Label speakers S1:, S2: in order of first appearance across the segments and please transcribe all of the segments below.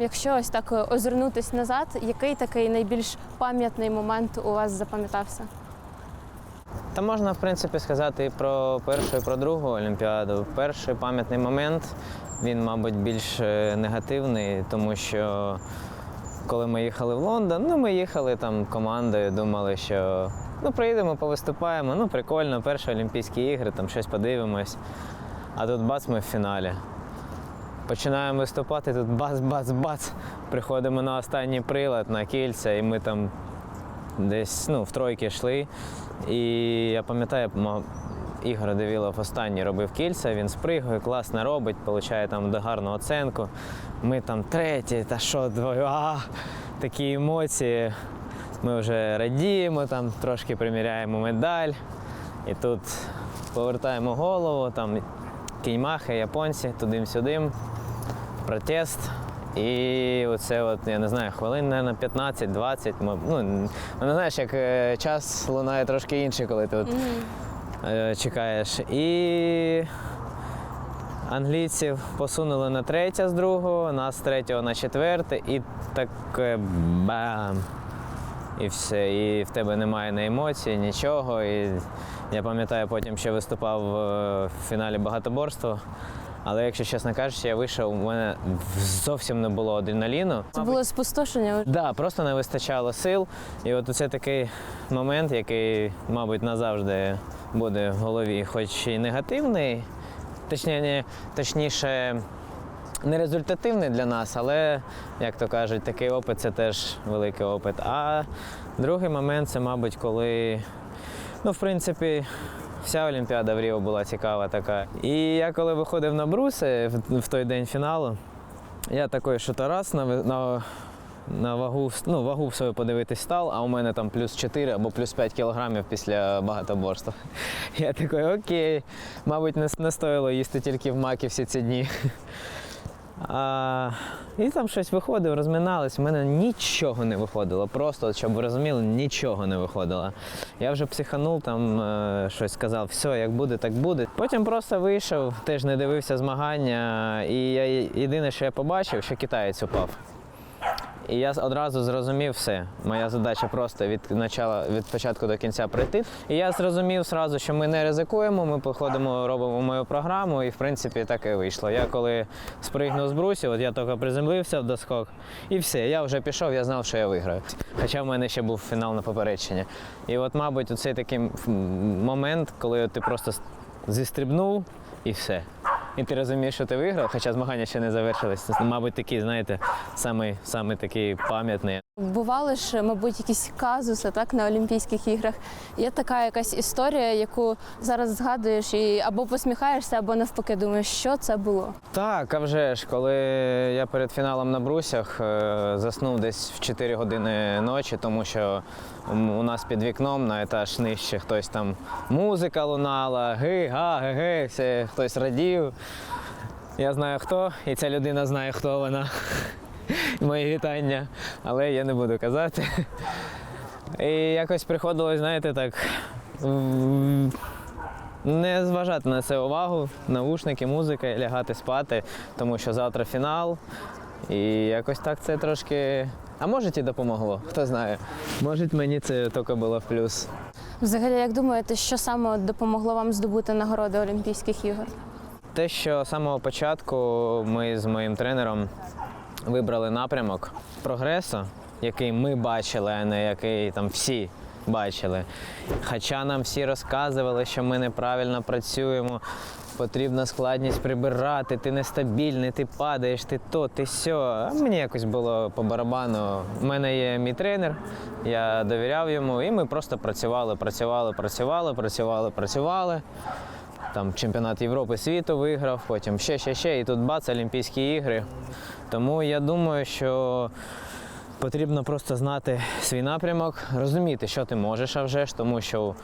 S1: Якщо ось так е, озирнутись назад, який такий найбільш пам'ятний момент у вас запам'ятався?
S2: Та можна, в принципі, сказати і про першу, і про другу Олімпіаду. Перший пам'ятний момент, він, мабуть, більш е, негативний, тому що коли ми їхали в Лондон, ну ми їхали там командою, думали, що ну приїдемо, повиступаємо, ну прикольно, перші Олімпійські ігри, там щось подивимось. А тут бац, ми в фіналі. Починаємо виступати, тут бац-бац-бац. Приходимо на останній прилад, на кільця, і ми там десь ну, в тройки йшли. І я пам'ятаю, Ігор Девілов останній робив кільця, він спригує, класно робить, отримує там гарну оценку. Ми там треті, та що двоє, а, такі емоції. Ми вже радіємо, там трошки приміряємо медаль. І тут повертаємо голову, там кіньмахи, японці, туди-сюди, протест. І оце, от, я не знаю, хвилин, мабуть, 15-20. мо- Ну, ну, знаєш, як е, час лунає трошки інший, коли ти от, е, чекаєш. І англійців посунули на третє з другого, нас з третього на четверте, і таке бам. І все. І в тебе немає ні емоцій, нічого. І я пам'ятаю, потім ще виступав е, в фіналі багатоборства. Але якщо чесно кажучи, я вийшов, у мене зовсім не було адреналіну.
S1: Це було спустошення.
S2: Да, просто не вистачало сил. І от це такий момент, який, мабуть, назавжди буде в голові, хоч і негативний, точніше, точніше, не результативний для нас, але, як то кажуть, такий опит це теж великий опит. А другий момент це, мабуть, коли, ну, в принципі, вся Олімпіада в Ріо була цікава така. І я коли виходив на бруси в, той день фіналу, я такий, що Тарас на, на, на вагу, ну, вагу свою подивитись став, а у мене там плюс 4 або плюс 5 кілограмів після багатоборства. Я такий, окей, мабуть, не, не стоїло їсти тільки в макі всі ці дні. А, і там щось виходив, розминалось. У мене нічого не виходило. Просто, щоб ви розуміли, нічого не виходило. Я вже психанув, там е, щось сказав, все, як буде, так буде. Потім просто вийшов, теж не дивився змагання. І я єдине, що я побачив, що китаєць упав. І я одразу зрозумів все. Моя задача просто від начала, від початку до кінця прийти. І я зрозумів зразу, що ми не ризикуємо, ми походимо, робимо мою програму, і в принципі так і вийшло. Я коли спригнув з брусів, от я тільки приземлився в доскок, і все, я вже пішов, я знав, що я виграю. Хоча в мене ще був фінал на попередження. І от, мабуть, оцей такий момент, коли ти просто зістрибнув і все. І ти розумієш, що ти виграв, хоча змагання ще не завершились. Мабуть, такий, знаєте, самий, самий такий пам'ятний.
S1: Бували ж, мабуть, якісь казуси так на Олімпійських іграх. Є така якась історія, яку зараз згадуєш і або посміхаєшся, або навпаки думаєш, що це було.
S2: Так, а вже ж, коли я перед фіналом на брусях е, заснув десь в 4 години ночі, тому що у нас під вікном на етаж нижче хтось там музика лунала, ги, га, ге, ге, все, хтось радів. Я знаю хто, і ця людина знає, хто вона. Мої вітання, але я не буду казати. І якось приходилось, знаєте, так. не зважати на це увагу, наушники, музика, і лягати спати, тому що завтра фінал. І якось так це трошки. А може і допомогло, хто знає. Може мені це тільки було в плюс.
S1: Взагалі, як думаєте, що саме допомогло вам здобути нагороди Олімпійських ігор?
S2: Те, що з самого початку ми з моїм тренером вибрали напрямок прогресу, який ми бачили, а не який там всі бачили. Хоча нам всі розказували, що ми неправильно працюємо, потрібна складність прибирати, ти нестабільний, ти падаєш, ти то, ти сьо. А мені якось було по барабану. У мене є мій тренер, я довіряв йому, і ми просто працювали, працювали, працювали, працювали, працювали там чемпіонат Європи світу виграв, потім ще, ще, ще, і тут бац, Олімпійські ігри. Тому я думаю, що потрібно просто знати свій напрямок, розуміти, що ти можеш, а вже ж, тому що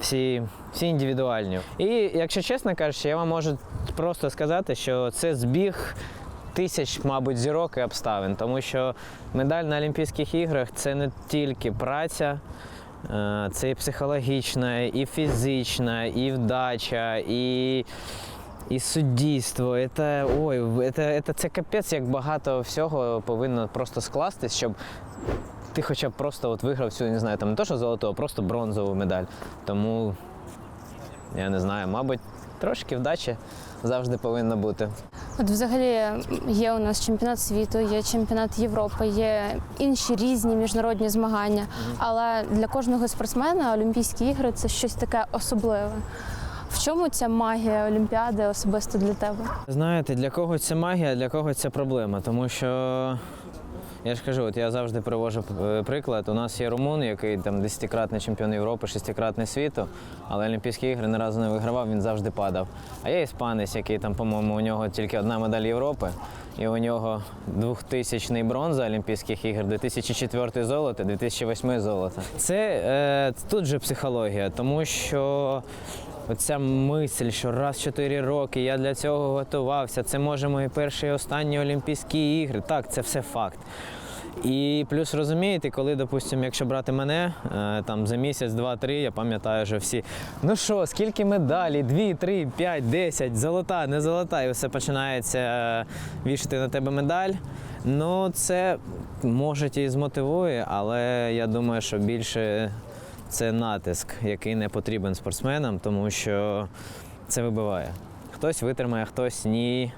S2: всі, всі індивідуальні. І якщо чесно кажучи, я вам можу просто сказати, що це збіг. Тисяч, мабуть, зірок і обставин, тому що медаль на Олімпійських іграх це не тільки праця, Це і психологічна, і фізична, і вдача, і, і суддійство. Це, ой, це, це, це капець, як багато всього повинно просто скластись, щоб ти хоча б просто от виграв цю, не знаю, там не то, що золоту, а просто бронзову медаль. Тому я не знаю, мабуть, трошки вдачі завжди повинно бути.
S1: От взагалі є у нас чемпіонат світу, є чемпіонат Європи, є інші різні міжнародні змагання. Але для кожного спортсмена Олімпійські ігри це щось таке особливе. В чому ця магія Олімпіади особисто для тебе?
S2: Знаєте, для кого це магія, для кого це проблема. Тому що я ж кажу, от я завжди привожу е, приклад. У нас є румун, який там десятикратний чемпіон Європи, шестикратний світу, але Олімпійські ігри ні разу не вигравав, він завжди падав. А є іспанець, який там, по-моєму, у нього тільки одна медаль Європи, і у нього 2000 бронза Олімпійських ігор, 2004 золото, 2008 золото. Це е, тут же психологія, тому що Оця мисль, що раз 4 роки я для цього готувався, це може мої перші і останні Олімпійські ігри. Так, це все факт. І плюс розумієте, коли, допустимо, якщо брати мене е, там за місяць, два-три, я пам'ятаю, що всі, ну що, скільки медалей, дві, три, п'ять, десять, золота, не золота, і все починається е, вішати на тебе медаль. Ну, це може і змотивує, але я думаю, що більше це натиск, який не потрібен спортсменам, тому що це вибиває. Хтось витримає, хтось ні.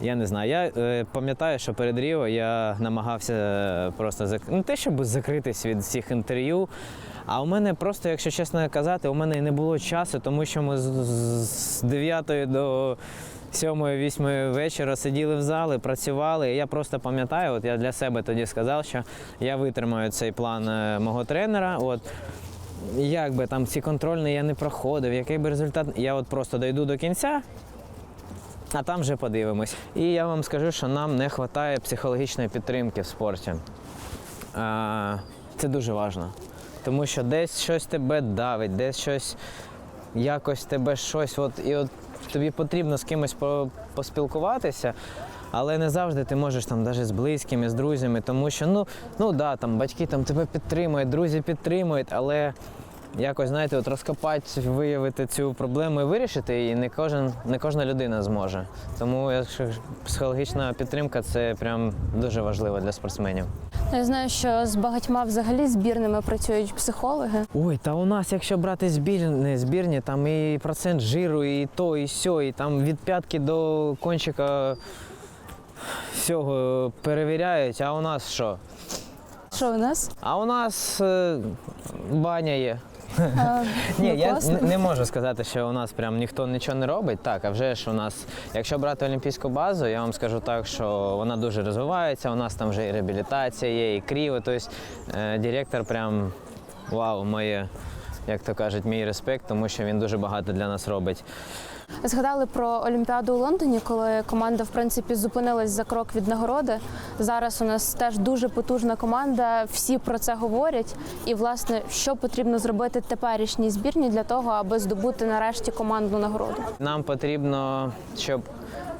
S2: Я не знаю. Я е, пам'ятаю, що перед Ріо я намагався е, просто зак... не те, щоб закритись від всіх інтерв'ю. А у мене просто, якщо чесно казати, у мене і не було часу, тому що ми з, з 9 до 7-8 вечора сиділи в залі, працювали. І я просто пам'ятаю, от я для себе тоді сказав, що я витримаю цей план е, мого тренера. От, як би там ці контрольні я не проходив, який би результат. Я от просто дойду до кінця, а там вже подивимось. І я вам скажу, що нам не вистачає психологічної підтримки в спорті. Це дуже важливо. Тому що десь щось тебе давить, десь щось якось тебе щось. От, і от тобі потрібно з кимось по- поспілкуватися. Але не завжди ти можеш там навіть з близькими, з друзями, тому що ну, ну да, там батьки там тебе підтримують, друзі підтримують, але якось, знаєте, от розкопати, виявити цю проблему і вирішити її не кожен, не кожна людина зможе. Тому психологічна підтримка це прям дуже важливо для спортсменів.
S1: Я знаю, що з багатьма взагалі збірними працюють психологи.
S2: Ой, та у нас, якщо брати збірні, збірні, там і процент жиру, і то, і сьо, і там від п'ятки до кончика всього перевіряють, а у нас що?
S1: Що у нас?
S2: А у нас е, баня є. Ні,
S1: ну,
S2: я не можу сказати, що у нас прям ніхто нічого не робить. Так, а вже ж у нас, якщо брати олімпійську базу, я вам скажу так, що вона дуже розвивається. У нас там вже і реабілітація є, і кріво. Тобто е, директор прям вау, моє, як то кажуть, мій респект, тому що він дуже багато для нас робить.
S1: Згадали про Олімпіаду у Лондоні, коли команда в принципі зупинилась за крок від нагороди. Зараз у нас теж дуже потужна команда. Всі про це говорять. І власне, що потрібно зробити теперішній збірні для того, аби здобути нарешті командну нагороду.
S2: Нам потрібно, щоб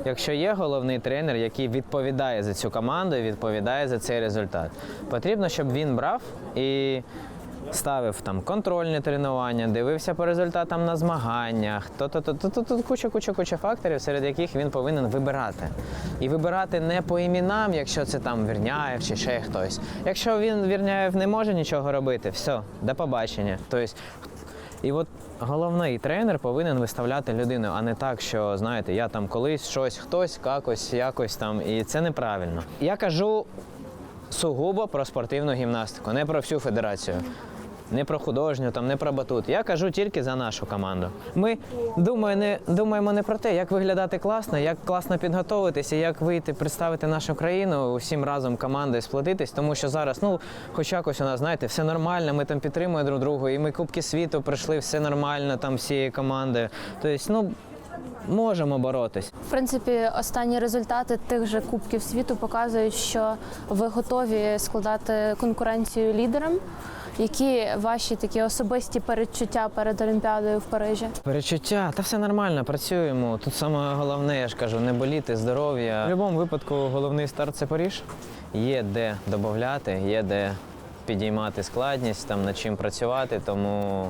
S2: якщо є головний тренер, який відповідає за цю команду і відповідає за цей результат, потрібно, щоб він брав і ставив там контрольні тренування, дивився по результатам на змаганнях. То, то, то, то, то, то куча, куча, куча факторів, серед яких він повинен вибирати. І вибирати не по іменам, якщо це там Вірняєв чи ще хтось. Якщо він Вірняєв не може нічого робити, все, до побачення. Тобто і от головний тренер повинен виставляти людину, а не так, що знаєте, я там колись щось, хтось, якось, якось там, і це неправильно. Я кажу сугубо про спортивну гімнастику, не про всю федерацію. Не про художню, там, не про батут. Я кажу тільки за нашу команду. Ми думаю, не, думаємо не про те, як виглядати класно, як класно підготуватися, як вийти, представити нашу країну усім разом командою сплотитись, тому що зараз, ну, хоч якось у нас, знаєте, все нормально, ми там підтримуємо друг друга, і ми Кубки світу пройшли, все нормально там всією командою. Тобто, ну, можемо боротись.
S1: В принципі, останні результати тих же кубків світу показують, що ви готові складати конкуренцію лідерам. Які ваші такі особисті передчуття перед Олімпіадою в Парижі?
S2: Перечуття, та все нормально, працюємо. Тут саме головне, я ж кажу, не боліти, здоров'я. В будь-якому випадку головний старт це Паріж. Є де додати, є де підіймати складність, там над чим працювати, тому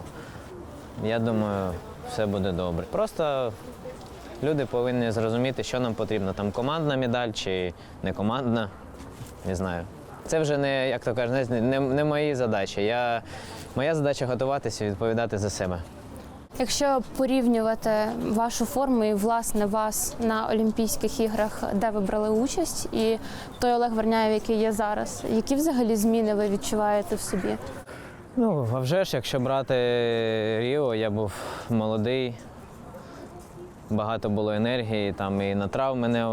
S2: я думаю, все буде добре. Просто люди повинні зрозуміти, що нам потрібно. Там командна медаль чи не командна. Не знаю. Це вже не, як то кажуть, не, не мої задачі. Я, моя задача готуватися і відповідати за себе.
S1: Якщо порівнювати вашу форму і власне вас на Олімпійських іграх, де ви брали участь, і той Олег Верняєв, який є зараз, які взагалі зміни ви відчуваєте в собі?
S2: Ну, а вже ж, якщо брати Ріо, я був молодий, багато було енергії, там і на травми не,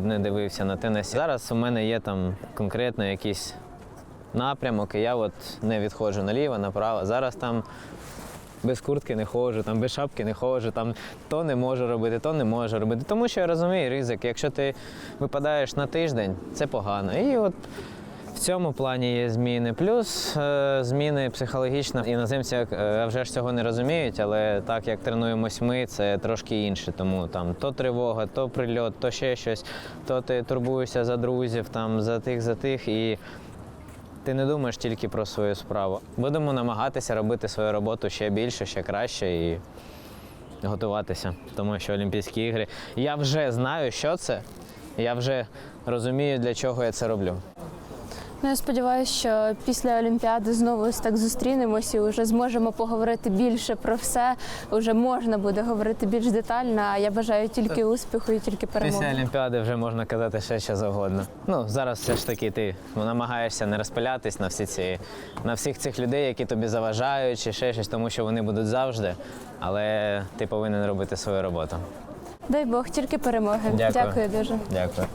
S2: не дивився, на тенісі. Зараз у мене є там конкретно якийсь напрямок, і я от не відходжу наліво, направо. Зараз там без куртки не ходжу, там без шапки не ходжу, там то не можу робити, то не можу робити. Тому що я розумію ризик. Якщо ти випадаєш на тиждень, це погано. І от в цьому плані є зміни. Плюс е, зміни психологічно. Іноземці е, вже ж цього не розуміють, але так як тренуємось ми, це трошки інше. Тому там то тривога, то прильот, то ще щось, то ти турбуєшся за друзів, там за тих, за тих. І ти не думаєш тільки про свою справу. Будемо намагатися робити свою роботу ще більше, ще краще і готуватися, тому що Олімпійські ігри. Я вже знаю, що це. Я вже розумію, для чого я це роблю.
S1: Ну, я сподіваюся, що після Олімпіади знову ось так зустрінемося і вже зможемо поговорити більше про все. Уже можна буде говорити більш детально. А я бажаю тільки успіху і тільки перемоги.
S2: Після Олімпіади вже можна казати ще що завгодно. Ну зараз все ж таки ти намагаєшся не розпилятись на всі ці на всіх цих людей, які тобі заважають, чи ще щось, тому що вони будуть завжди. Але ти повинен робити свою роботу.
S1: Дай Бог, тільки перемоги.
S2: Дякую.
S1: Дякую дуже.
S2: Дякую.